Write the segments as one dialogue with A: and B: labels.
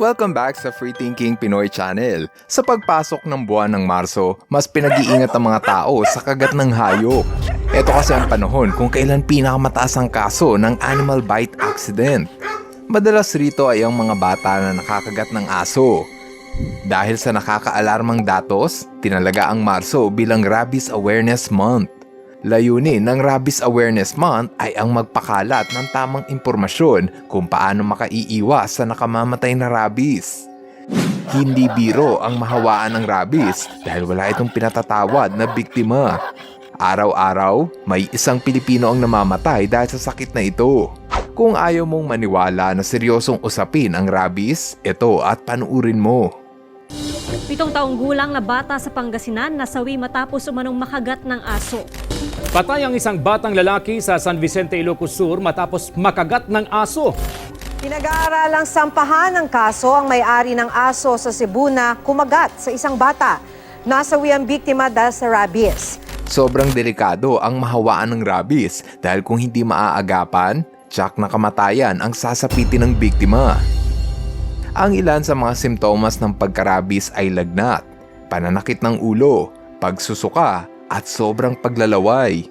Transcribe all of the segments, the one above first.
A: Welcome back sa Free Thinking Pinoy Channel. Sa pagpasok ng buwan ng Marso, mas pinag-iingat ang mga tao sa kagat ng hayop. Ito kasi ang panahon kung kailan pinakamataas ang kaso ng animal bite accident. Madalas rito ay ang mga bata na nakakagat ng aso. Dahil sa nakakaalarmang datos, tinalaga ang Marso bilang Rabies Awareness Month. Layunin ng Rabies Awareness Month ay ang magpakalat ng tamang impormasyon kung paano makaiiwas sa nakamamatay na rabies. Hindi biro ang mahawaan ng rabies dahil wala itong pinatatawad na biktima. Araw-araw, may isang Pilipino ang namamatay dahil sa sakit na ito. Kung ayaw mong maniwala na seryosong usapin ang rabies, ito at panuurin mo.
B: Pitong taong gulang na bata sa Pangasinan nasawi matapos umanong makagat ng aso.
C: Patay ang isang batang lalaki sa San Vicente, Ilocos Sur matapos makagat ng aso.
D: Pinag-aaralang sampahan ng kaso ang may-ari ng aso sa Cebu na kumagat sa isang bata. Nasawi ang biktima dahil sa rabies.
A: Sobrang delikado ang mahawaan ng rabies dahil kung hindi maaagapan, tsak na kamatayan ang sasapitin ng biktima. Ang ilan sa mga simptomas ng pagkarabis ay lagnat, pananakit ng ulo, pagsusuka, at sobrang paglalaway.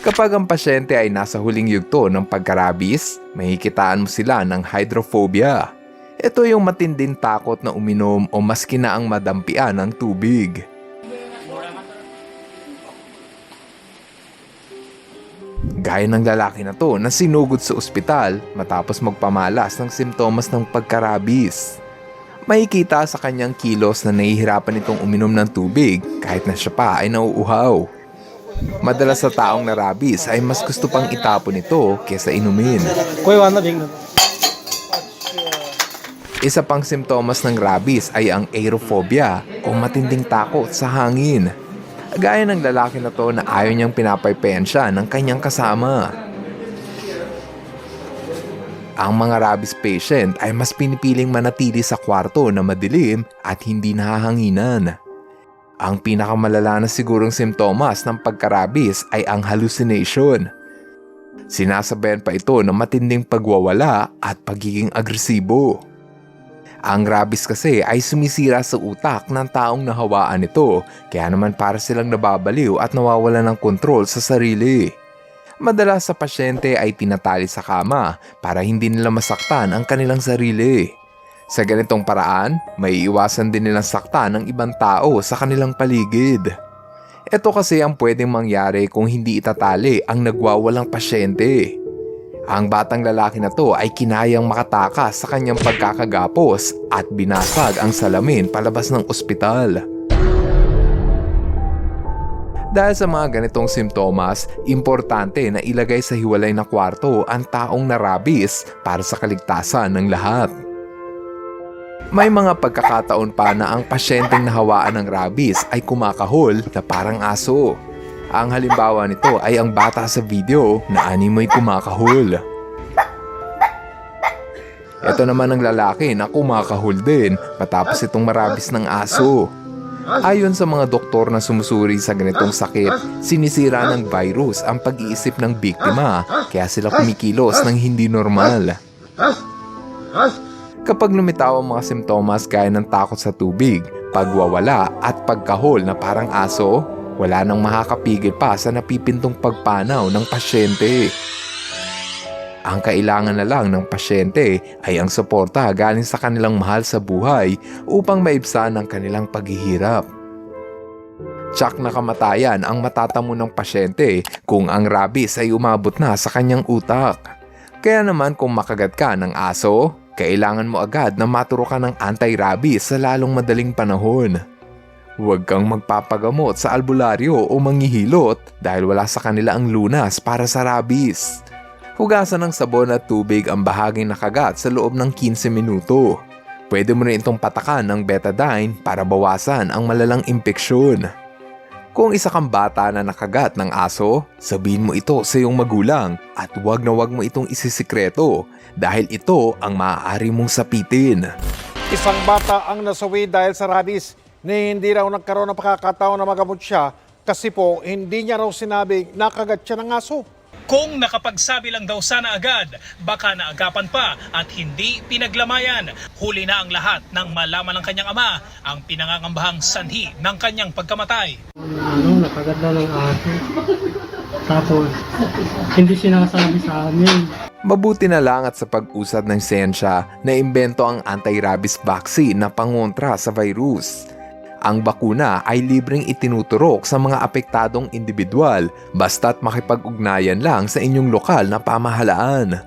A: Kapag ang pasyente ay nasa huling yugto ng pagkarabis, mahikitaan mo sila ng hydrophobia. Ito yung matinding takot na uminom o maski na ang madampian ng tubig. Gaya ng lalaki na to na sinugod sa ospital matapos magpamalas ng simptomas ng pagkarabis. Makikita sa kanyang kilos na nahihirapan itong uminom ng tubig kahit na siya pa ay nauuhaw. Madalas sa taong narabis ay mas gusto pang itapon ito kesa inumin. Isa pang simptomas ng rabies ay ang aerophobia o matinding takot sa hangin. Gaya ng lalaki na to na ayaw niyang pinapaypayan siya ng kanyang kasama. Ang mga rabies patient ay mas pinipiling manatili sa kwarto na madilim at hindi nahahanginan. Ang pinakamalala na sigurong simptomas ng pagkarabis ay ang hallucination. Sinasabayan pa ito ng matinding pagwawala at pagiging agresibo. Ang rabies kasi ay sumisira sa utak ng taong nahawaan nito kaya naman para silang nababaliw at nawawala ng kontrol sa sarili. Madalas sa pasyente ay tinatali sa kama para hindi nila masaktan ang kanilang sarili. Sa ganitong paraan, may iwasan din nilang saktan ng ibang tao sa kanilang paligid. Ito kasi ang pwedeng mangyari kung hindi itatali ang nagwawalang pasyente. Ang batang lalaki na to ay kinayang makatakas sa kanyang pagkakagapos at binasag ang salamin palabas ng ospital. Dahil sa mga ganitong simptomas, importante na ilagay sa hiwalay na kwarto ang taong narabis para sa kaligtasan ng lahat. May mga pagkakataon pa na ang pasyenteng nahawaan ng rabies ay kumakahol na parang aso. Ang halimbawa nito ay ang bata sa video na animoy kumakahol. Ito naman ang lalaki na kumakahol din matapos itong marabis ng aso. Ayon sa mga doktor na sumusuri sa ganitong sakit, sinisira ng virus ang pag-iisip ng biktima kaya sila kumikilos ng hindi normal. Kapag lumitaw ang mga simptomas gaya ng takot sa tubig, pagwawala at pagkahol na parang aso, wala nang makakapigil pa sa napipintong pagpanaw ng pasyente. Ang kailangan na lang ng pasyente ay ang suporta galing sa kanilang mahal sa buhay upang maibsan ang kanilang paghihirap. Tsak na kamatayan ang matatamo ng pasyente kung ang rabies ay umabot na sa kanyang utak. Kaya naman kung makagat ka ng aso, kailangan mo agad na maturo ka ng anti-rabies sa lalong madaling panahon. Huwag kang magpapagamot sa albularyo o manghihilot dahil wala sa kanila ang lunas para sa rabies. Hugasan ng sabon at tubig ang bahaging nakagat sa loob ng 15 minuto. Pwede mo rin itong patakan ng betadine para bawasan ang malalang impeksyon. Kung isa kang bata na nakagat ng aso, sabihin mo ito sa iyong magulang at huwag na huwag mo itong isisikreto dahil ito ang maaari mong sapitin.
E: Isang bata ang nasawi dahil sa rabies ni hindi raw nagkaroon ng pagkakataon na magamot siya kasi po hindi niya raw sinabi nakagat siya ng aso.
F: Kung nakapagsabi lang daw sana agad, baka naagapan pa at hindi pinaglamayan. Huli na ang lahat nang malaman ng kanyang ama ang pinangangambahang sanhi ng kanyang pagkamatay.
G: ano, nakagat na ng aso. Tapos, hindi sinasabi sa amin.
A: Mabuti na lang at sa pag-usad ng siyensya na imbento ang anti-rabies vaccine na pangontra sa virus. Ang bakuna ay libreng itinuturok sa mga apektadong individual basta't makipag-ugnayan lang sa inyong lokal na pamahalaan.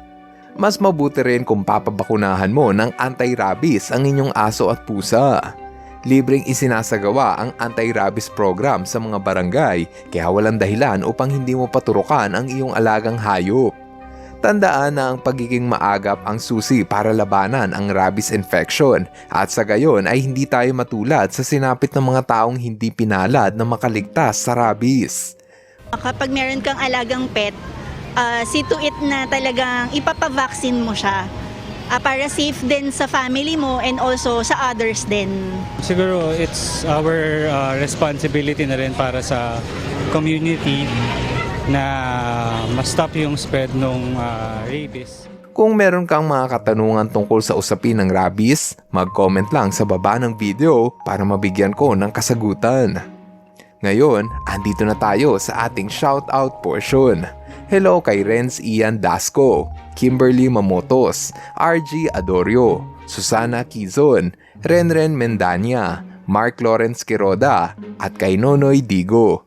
A: Mas mabuti rin kung papabakunahan mo ng anti-rabies ang inyong aso at pusa. Libreng isinasagawa ang anti-rabies program sa mga barangay kaya walang dahilan upang hindi mo paturukan ang iyong alagang hayop. Tandaan na ang pagiging maagap ang susi para labanan ang rabies infection at sa gayon ay hindi tayo matulad sa sinapit ng mga taong hindi pinalad na makaligtas sa rabies.
H: Kapag meron kang alagang pet, uh, see to it na talagang ipapavaccine mo siya. Ah, para safe din sa family mo and also sa others din.
G: Siguro, it's our uh, responsibility na rin para sa community na ma-stop yung spread ng rabies.
A: Kung meron kang mga katanungan tungkol sa usapin ng rabies, mag-comment lang sa baba ng video para mabigyan ko ng kasagutan. Ngayon, andito na tayo sa ating shoutout portion. Hello kay Renz Ian Dasco, Kimberly Mamotos, RG Adorio, Susana Quizon, Renren Mendania, Mark Lawrence Quiroda, at kay Nonoy Digo.